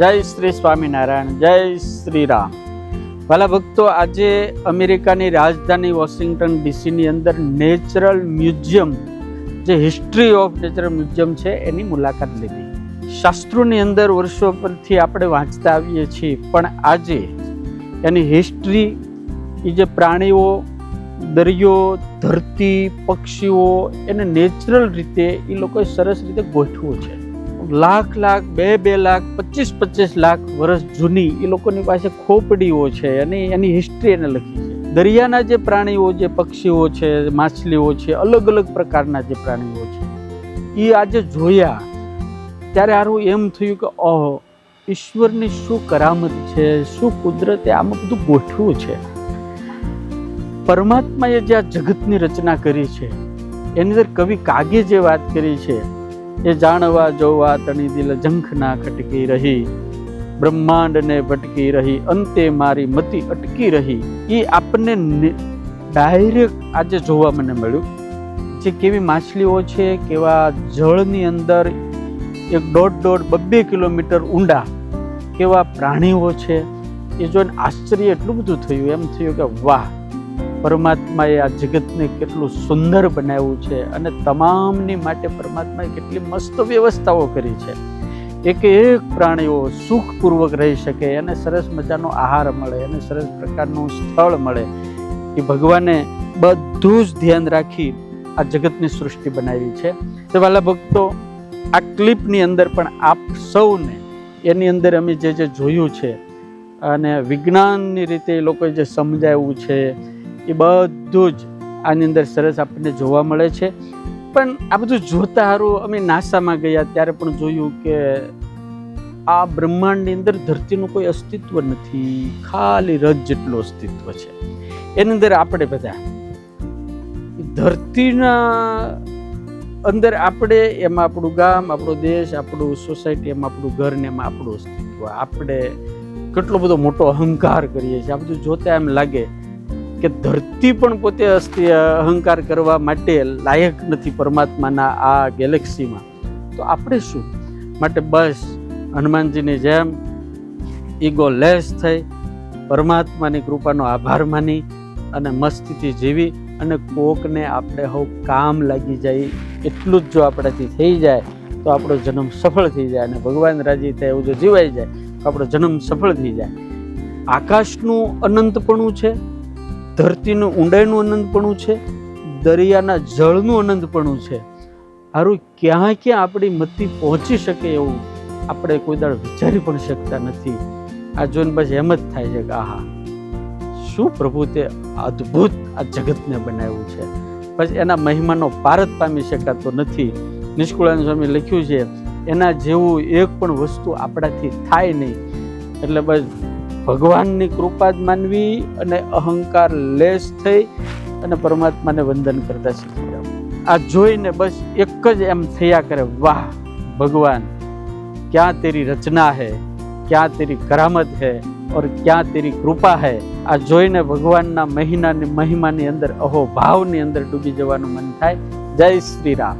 જય શ્રી સ્વામિનારાયણ, જય શ્રી રામ. વાલા ભક્તો, આજે અમેરિકાની રાજધાની વોશિંગ્ટન ડીસીની અંદર નેચરલ મ્યુઝિયમ, જે હિસ્ટ્રી ઓફ નેચરલ મ્યુઝિયમ છે, એની મુલાકાત લીધી. શાસ્ત્રોની અંદર વર્ષો પરથી આપણે વાંચતા આવીએ છીએ, પણ આજે એની હિસ્ટ્રી એ જે પ્રાણીઓ, દરિયો, ધરતી, પક્ષીઓ, એને નેચરલ રીતે એ લોકોએ સરસ રીતે ગોઠવું છે. લાખ લાખ, બે બે લાખ, પચીસ પચીસ લાખ વર્ષ જૂની એ લોકોની પાસે ખોપડીઓ છે અને એની હિસ્ટ્રી એને લખી છે. દરિયાના જે પ્રાણીઓ જે પક્ષીઓ છે, માછલીઓ છે, અલગ અલગ પ્રકારના જે પ્રાણીઓ છે એ આજે જોયા ત્યારે આરું એમ થયું કે ઓહો, ઈશ્વરની શું કરામત છે, શું કુદરતે આમાં બધું ગોઠવું છે? પરમાત્માએ જે આ જગતની રચના કરી છે, એની અંદર કવિ કાગે જે વાત કરી છે એ જાણવા જોવા તણી દિલ ઝંખના ખટકી રહી. બ્રહ્માંડને ભટકી રહી, અંતે મારી મતિ અટકી રહી. એ આપણને ડાયરેક્ટ આજે જોવા મને મળ્યું. જે કેવી માછલીઓ છે, કેવા જળની અંદર એક દોઢ દોઢ બબ્બે કિલોમીટર ઊંડા, કેવા પ્રાણીઓ છે. એ જોઈને આશ્ચર્ય એટલું બધું થયું. એમ થયું કે વાહ! પરમાત્માએ આ જગતને કેટલું સુંદર બનાવ્યું છે અને તમામની માટે પરમાત્માએ કેટલી મસ્ત વ્યવસ્થાઓ કરી છે. એક એક પ્રાણીઓ સુખપૂર્વક રહી શકે અને સરસ મજાનો આહાર મળે અને સરસ પ્રકારનું સ્થળ મળે. એ ભગવાને બધું જ ધ્યાન રાખી આ જગતની સૃષ્ટિ બનાવી છે. તો વાલા ભક્તો, આ ક્લિપની અંદર પણ આપ સૌને એની અંદર અમે જે જે જોયું છે અને વિજ્ઞાનની રીતે એ લોકોએ જે સમજાવ્યું છે એ બધું જ આની અંદર સરસ આપણને જોવા મળે છે. પણ આ બધું જોતા હારું, અમે નાસામાં ગયા ત્યારે પણ જોયું કે આ બ્રહ્માંડની અંદર ધરતીનું કોઈ અસ્તિત્વ નથી. ખાલી રજ જેટલું અસ્તિત્વ છે. એની અંદર આપણે બધા ધરતીના અંદર આપણે, એમાં આપણું ગામ, આપણો દેશ, આપણું સોસાયટી, એમાં આપણું ઘર ને એમાં આપણું અસ્તિત્વ. આપણે કેટલો બધો મોટો અહંકાર કરીએ છીએ. આ બધું જોતા એમ લાગે કે ધરતી પણ પોતે અસ્તિ અહંકાર કરવા માટે લાયક નથી પરમાત્માના આ ગેલેક્સીમાં. તો આપણે શું? માટે બસ, હનુમાનજીની જેમ, ઈગો લેસ થઈ, પરમાત્માની કૃપાનો આભાર માની અને મસ્તીથી જીવી અને કોકને આપણે હવ કામ લાગી જાય, એટલું જ જો આપણાથી થઈ જાય, તો આપણો જન્મ સફળ થઈ જાય અને ભગવાન રાજી થાય એવું જો જીવાઈ જાય, તો આપણો જન્મ સફળ થઈ જાય. આકાશનું અનંતપણું છે ધરતીનું ઊંડાઈનું અનંતપણું છે, દરિયાના જળનું અનંતપણું છે. સારું ક્યાં ક્યાં આપણી મતિ પહોંચી શકે એવું આપણે કોઈ દાડ વિચારી પણ શકતા નથી. આ જોઈને પછી એમ જ થાય છે કે આહા, શું પ્રભુ તે અદ્ભુત આ જગતને બનાવ્યું છે. પછી એના મહિમાનો પાર જ પામી શકાતો નથી. નિષ્કુળાનંદ સ્વામી લખ્યું છે, એના જેવું એક પણ વસ્તુ આપણાથી થાય નહીં. એટલે બસ ભગવાનની કૃપા જ માનવી અને અહંકાર લેસ થઈ અને પરમાત્માને વંદન કરતા શીખી જાઓ આ જોઈને બસ એક જ એમ થયા કરે, વાહ, ભગવાન, ક્યાં તેરી રચના હૈ? ક્યાં તેરી કરામત હૈ? ઓર ક્યાં તેરી કૃપા હૈ? આ જોઈને ભગવાનના મહિનાની મહિમાની અંદર અહો ભાવની અંદર ડૂબી જવાનું મન થાય. જય શ્રી રામ.